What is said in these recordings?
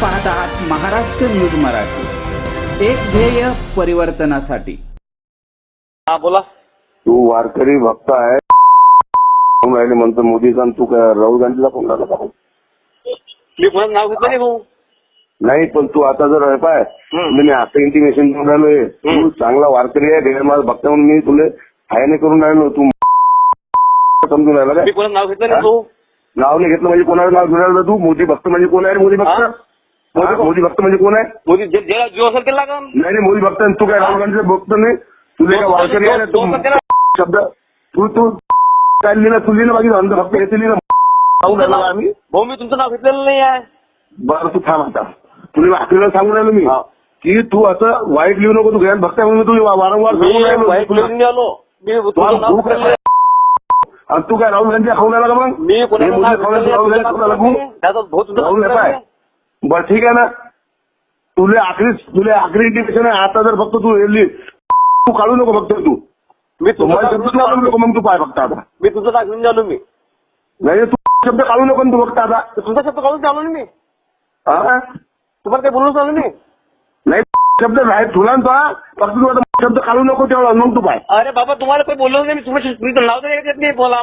पाहत आहात महाराष्ट्र न्यूज मराठी. एक ध्येय परिवर्तनासाठी. हा बोला. तू वारकरी भक्त आहे. राहिले म्हणतो मोदीचा आणि तू काय राहुल गांधीला फोन लावला का? मी कोणाचं नाव घेतलं नाही भाऊ? नाही पण तू आता जर आहे पाय हम्म. मी आता इंटिमेशन देऊन राहिलोय तू चांगला वारकरी आहे ढेर माझा भक्त म्हणून मी तुला हायने करून राहिलो. तू समजून राहिला मी काय कोणाचं नाव घेतलं नाही भाऊ? नाव नाही घेतलं म्हणजे कोणाला नाव घेऊन राहिलं तू? मोदी भक्त म्हणजे कोण आहे मोदी भक्त? मोदी भक्त म्हणजे कोण आहे? मोदी ज्याला जीव असेल त्याला लागन? नाही नाही मोदी भक्त. तू काय राहुल गांधीचा भक्त नाही? तुला काय वारकरी आहे तू शब्द तू तू काय लिहिलं? तू लिहिलं बाकी अंध भक्त घेतली लिहिलं. राहिलो का आम्ही. भाऊ मी तुमचं नाव घेतलेलं नाही आहे. बरं तू थांब आता. तुला आपल्याला सांगून राहिलो मी. हा. की तू असं वाईट लिहू नको तू घरात भक्त आहे म्हणून तू वारंवार तू काय- घेतलेलं आहे. आणि तू काय राहुल गांधी खाऊन आला का मग? मी हे राहुल गांधी राहुल. बरं ठीक आहे ना. तुला आखरी तुला आखरी इंडिकेशन आहे आता जर फक्त तू. तू काढू नको फक्त तू. मी तुम्हाला शब्द काढू. नको मग तू पाय फक्त आता. मी तुमचं नाव घेऊन आलो मी? नाही तू शब्द काढू नको तू फक्त आता. तुमचा शब्द काढून ना मी? हा? तुम्हाला काही बोलून आलो नाही? नाही शब्द नाही तुला ना तो. फक्त तू आता शब्द काढू नको तेवढा मग तू पाय. अरे बाबा तुम्हाला काही बोललो नाही मी तुम्हाला नाव तरी घेत नाही बोला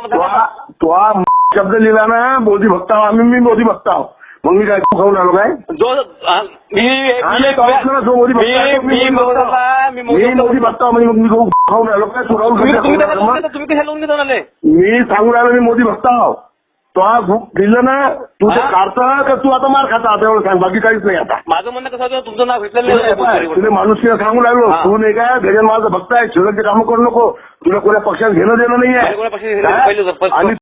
तो शब्द लिहिला ना मोदी भक्त आहो आम्ही मी मोदी भक्त आहो मग मी काय खाऊन आलो काय जो आ, मी हा, मी- नाही, तो असला ना, जो मोदी भक्त आहे, तो मी मी मोदी भक्त मोदीला- आहो. मी मी मोदी मोदीला- भक्त आहो म्हणजे मग मी खाऊ- खाऊन आलो काय तू राहुल तुम्ही तुम्ही आलो लावून तुम्ही कशाला लावून? मी सांगून राहिलो मी मोदी भक्त आहो तो हा भूक दिलं ना तू ते हा? काढता का तू आता मार खाता आता एवढं सांग बाकी काहीच नाही आता माझं म्हणणं कसं होतं तुमचं नाव घेतलेलं तुला नाही तुला माणूस सांगून राहिलो हा. तू नाही काय गजन माझा भक्त आहे शिवराचे कामं करू नको तुला कोणत्या पक्षात घेणं देणं नाही मला कोण्या पक्षात घेणं- आहे पहिले आणि